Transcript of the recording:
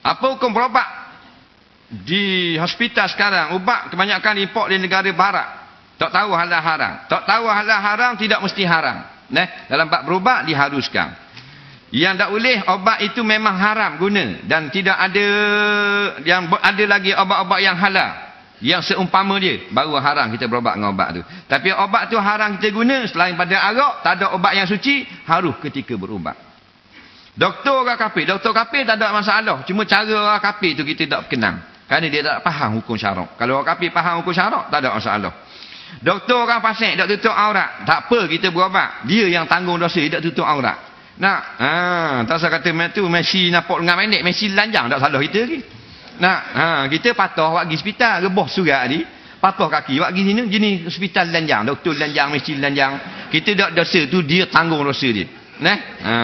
Apa hukum berobat? Di hospital sekarang, ubat kebanyakan import dari negara barat. Tak tahu halal haram. Tak tahu halal haram, tidak mesti haram. Nah, dalam bab berubat, diharuskan. Yang tak boleh, obat itu memang haram guna. Dan tidak ada yang ada lagi obat-obat yang halal yang seumpama dia baru haram kita berobat dengan obat tu tapi obat tu haram kita guna selain pada arak tak ada obat yang suci harus ketika berubat doktor orang kafir. Doktor kafir tak ada masalah. Cuma cara orang kafir tu kita tak kenal. Kerana dia tak faham hukum syarak. Kalau orang kafir faham hukum syarak tak ada masalah. Doktor orang fasik tak tutup aurat. Tak apa kita berobat. Dia yang tanggung dosa dia tak tutup aurat. Nak? Ha, tak usah kata tu Messi nampak dengan pendek Messi lanjang tak salah kita lagi Nak, ha, kita buat pergi hospital, rebah surat ni, patuh kaki, pergi sini, jenis hospital lanjang, doktor lanjang, mesti lanjang. Kita tak dosa tu, dia tanggung dosa dia. Nah, ha.